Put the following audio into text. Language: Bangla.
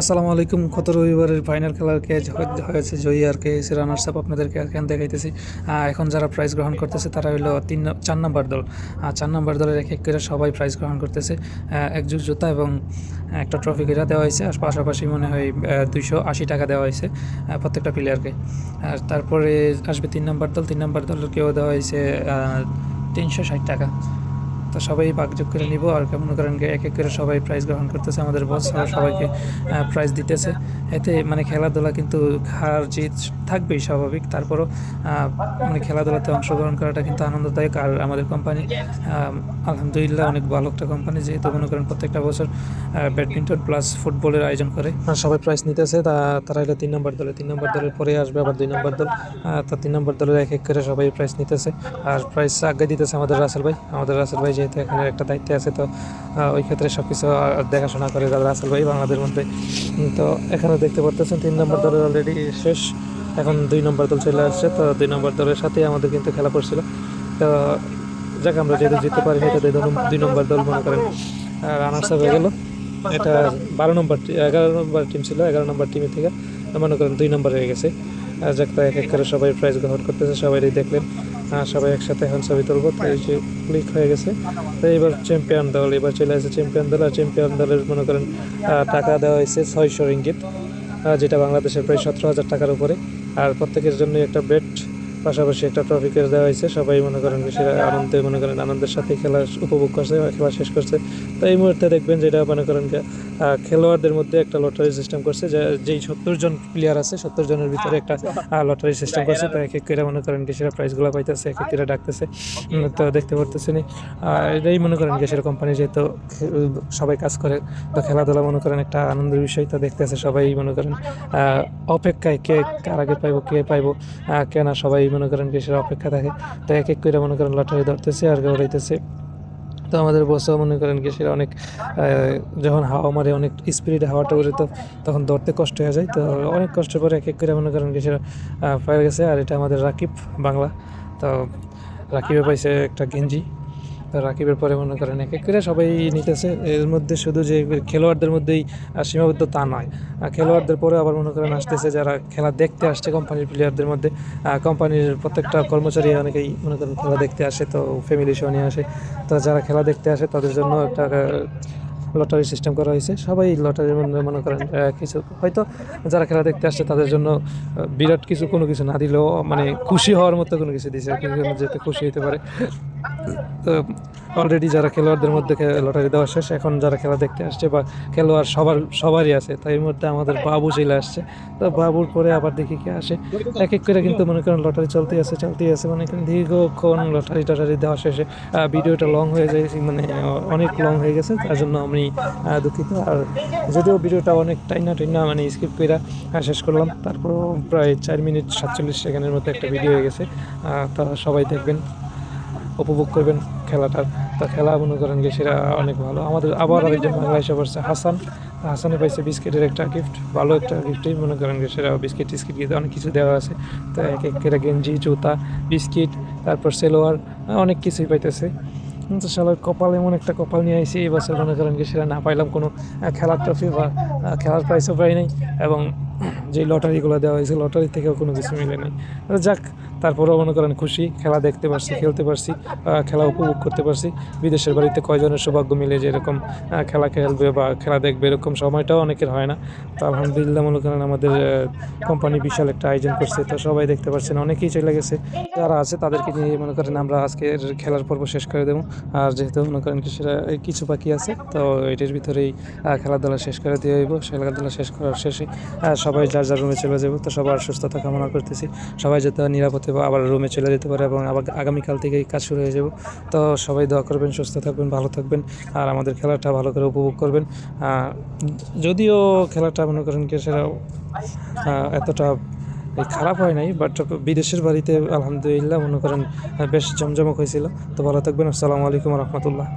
আসসালামু আলাইকুম। গত রবিবারের ফাইনাল খেলার ক্যাচ হয়েছে জয়ী আর কে এসে রানার্স আপ আপনাদেরকে এখন দেখাইতেছি। এখন যারা প্রাইজ গ্রহণ করতেছে তারা হলো তিন চার নম্বর দল। আর চার নম্বর দলের এক এক করে সবাই প্রাইজ গ্রহণ করতেছে। এক জোড় জুতা এবং একটা ট্রফি করে দেওয়া হয়েছে। আর পাশাপাশি মনে হয় দুইশো আশি টাকা দেওয়া হয়েছে প্রত্যেকটা প্লেয়ারকে আর তারপরে আসবে তিন নম্বর দল। তিন নম্বর দলকেও দেওয়া হয়েছে তিনশো ষাট টাকা। তো সবাই ভাগযোগ করে নিব। আর মনে করেন এক এক করে সবাই প্রাইজ গ্রহণ করতেছে আমাদের বস সবাইকে প্রাইজ দিতেছে। এতে মানে খেলাধুলা কিন্তু হার জিত থাকবেই স্বাভাবিক। তারপরও মানে খেলাধুলাতে অংশগ্রহণ করাটা কিন্তু আনন্দদায়ক। আর আমাদের কোম্পানি আলহামদুলিল্লাহ অনেক ভালো একটা কোম্পানি যেহেতু মনে করেন প্রত্যেকটা বছর ব্যাডমিন্টন প্লাস ফুটবলের আয়োজন করে। সবাই প্রাইজ নিতেছে। তা, তারা হলো তিন নম্বর দলে। তিন নম্বর দলের পরে আসবে আবার দুই নম্বর দল। তা তিন নম্বর দলের এক এক করে সবাই প্রাইজ নিতেছে। আর প্রাইজ আগে দিতেছে আমাদের রাসেল ভাই। আমাদের রাসেল ভাই যেহেতু এখানে একটা দায়িত্বে আছে, তো ওই ক্ষেত্রে সব কিছু দেখাশোনা করে দাদা রাসেল ভাই বাংলাদেশের মধ্যে। তো এখানে দেখতে পারতেছেন তিন নম্বর দলের অলরেডি শেষ। এখন দুই নম্বর দল চলে আসছে, তো দুই নম্বর দলের সাথেই আমাদের কিন্তু খেলা পড়ছিল। তো, যাকে, আমরা যেহেতু জিততে পারি এটা দুই নম্বর- দল মনে করেন রানার্স আপ হয়ে গেল। এটা বারো নম্বর এগারো নম্বর টিম ছিল, এগারো নম্বর টিমের থেকে মনে করেন দুই নম্বর হয়ে গেছে। যাক এক এক করে সবাই প্রাইজ গ্রহণ করতেছে সবাই দেখলেন। সবাই একসাথে এখন ছবি তুলবো। তো এই যে ক্লিক হয়ে গেছে। তো এবার চ্যাম্পিয়ন দল, এবার চলে আসে চ্যাম্পিয়ন দল। আর চ্যাম্পিয়ন দলের মনে করেন টাকা দেওয়া হয়েছে ছয়শো রিঙ্গিত যেটা বাংলাদেশের প্রায় সতেরো হাজার টাকার উপরে। আর প্রত্যেকের জন্য একটা বেড পাশাপাশি একটা ট্রফি কেস দেওয়া হয়েছে। সবাই মনে করেন বেশি আনন্দে মনে করেন আনন্দের সাথে খেলা উপভোগ করছে খেলা শেষ করছে। তো এই মুহূর্তে দেখবেন যেটা মনে করেন খেলোয়াড়দের মধ্যে একটা লটারি সিস্টেম করছে যে যেই সত্তর জন প্লেয়ার আছে সত্তর জনের ভিতরে একটা লটারি সিস্টেম করছে। তো এক এক করে মনে করেন কি সেরা প্রাইজগুলো পাইতেছে এক এক করে ডাকতেছে। তো দেখতে পারতেছেন এটাই মনে করেন কি কোম্পানি যেহেতু সবাই কাজ করে তো খেলাধুলা মনে করেন একটা আনন্দের বিষয় তো দেখতেছে সবাই মনে করেন অপেক্ষায় কে কার আগে পাইবো কে পাইবো কে না সবাই মনে করেন কি অপেক্ষা থাকে, তো এক এক করে মনে করেন লটারি ধরতেছে আর উড়াইতেছে তো আমাদের বসেও মনে করেন কি অনেক যখন হাওয়া মারে, অনেক স্পিডে হাওয়াটা উড়ে তো তখন ধরতে কষ্ট হয়ে যায়। তো অনেক কষ্ট করে এক এক করে মনে করেন কি সেটা গেছে। আর এটা আমাদের রাকিব বাংলা। তো রাকিবে পাইছে একটা গেঞ্জি। রাকিবের পরে মনে করেন এক এক করে সবাই নিতেছে। এর মধ্যে শুধু যে খেলোয়াড়দের মধ্যেই সীমাবদ্ধ তা নয়। খেলোয়াড়দের পরে আবার মনে করেন আসতেছে যারা খেলা দেখতে আসছে কোম্পানির প্লেয়ারদের মধ্যে। কোম্পানির প্রত্যেকটা কর্মচারী অনেকেই মনে করেন খেলা দেখতে আসে, তো ফ্যামিলি সহ নিয়ে আসে। তো যারা খেলা দেখতে আসে তাদের জন্য একটা লটারি সিস্টেম করা হয়েছে। সবাই লটারির মধ্যে মনে করেন কিছু, হয়তো যারা খেলা দেখতে আসছে তাদের জন্য বিরাট কিছু কোনো কিছু না দিলেও মানে খুশি হওয়ার মতো কোনো কিছু দিয়েছে যেতে খুশি হতে পারে। অলরেডি যারা খেলোয়াড়দের মধ্যে লটারি দেওয়া শেষ, এখন যারা খেলা দেখতে আসছে বা খেলোয়াড় সবার, সবারই আছে, তাই মধ্যে আমাদের বাবু চলে আসছে। তো বাবুর পরে আবার দেখি কে আসে। এক এক করে কিন্তু মনে করেন লটারি চলতেই আছে চলতেই আছে। মানে এখানে দীর্ঘক্ষণ লটারি টটারি দেওয়া শেষে ভিডিওটা লং হয়ে যায় মানে অনেক লং হয়ে গেছে, তার জন্য আমি দুঃখিত। আর যদিও ভিডিওটা অনেক টাইনা টাইনা মানে স্কিপ করে শেষ করলাম, তারপরও প্রায় চার মিনিট সাতচল্লিশ সেকেন্ডের মতো একটা ভিডিও হয়ে গেছে। তারা সবাই দেখবেন। উপভোগ করবেন খেলাটার তা খেলা মনে করেন যে সেটা অনেক ভালো। আমাদের আবার আরেকজন বাংলা এসে পড়ছে হাসান। হাসানে পাইছে বিস্কিটের একটা গিফট ভালো একটা গিফটই মনে করেন যে সেটা বিস্কিট টিস্কিট দিয়ে অনেক কিছু দেওয়া আছে। তো এক এক করে গেঞ্জি, জুতা, বিস্কিট, তারপর সেলোয়ার অনেক কিছুই পাইতেছে। তো শালার কপাল এমন একটা কপাল নিয়ে আইসি এবছর মনে করেন যে সেটা না পাইলাম কোনো খেলার ট্রফি বা খেলার প্রাইসও পাই নাই। এবং যে লটারিগুলো দেওয়া হয়েছে, লটারি থেকেও কোনো কিছু মিলে নেই। যাক, তারপরেও মনে করেন খুশি, খেলা দেখতে পারছি, খেলতে পারছি খেলা উপভোগ করতে পারছি। বিদেশের বাড়িতে কয়জনের সৌভাগ্য মিলে যে এরকম খেলা খেলবে বা খেলা দেখবে এরকম সময়টাও অনেকের হয় না। তো আলহামদুলিল্লাহ মনে করেন আমাদের কোম্পানি বিশাল একটা আয়োজন করছে। তো সবাই দেখতে পাচ্ছেন, অনেকেই চলে গেছে। যারা আছে তাদেরকে নিয়ে মনে করেন আমরা আজকের খেলার পর্ব শেষ করে দেবো। আর যেহেতু মনে করেন সেটা কিছু বাকি আছে, তো এটির ভিতরেই খেলাধুলা শেষ করে দিয়ে হইব খেলাধুলা শেষ করার শেষে সবাই যার যার রুমে চলে যাব, তো সবার সুস্থতা কামনা করতেছি। সবাই যাতে নিরাপদে আবার রুমে চলে যেতে পারে এবং আবার আগামীকাল থেকেই কাজ শুরু হয়ে যাব। তো সবাই দোয়া করবেন, সুস্থ থাকবেন, ভালো থাকবেন আর আমাদের খেলাটা ভালো করে উপভোগ করবেন। যদিও খেলাটা মনে করেন কি সেটা এতটা খারাপ হয় নাই বাট বিদেশের বাড়িতে আলহামদুলিল্লাহ মনে করেন বেশ জমজমক হয়েছিল। তো ভালো থাকবেন, আসসালামু আলাইকুম রহমতুল্লাহ।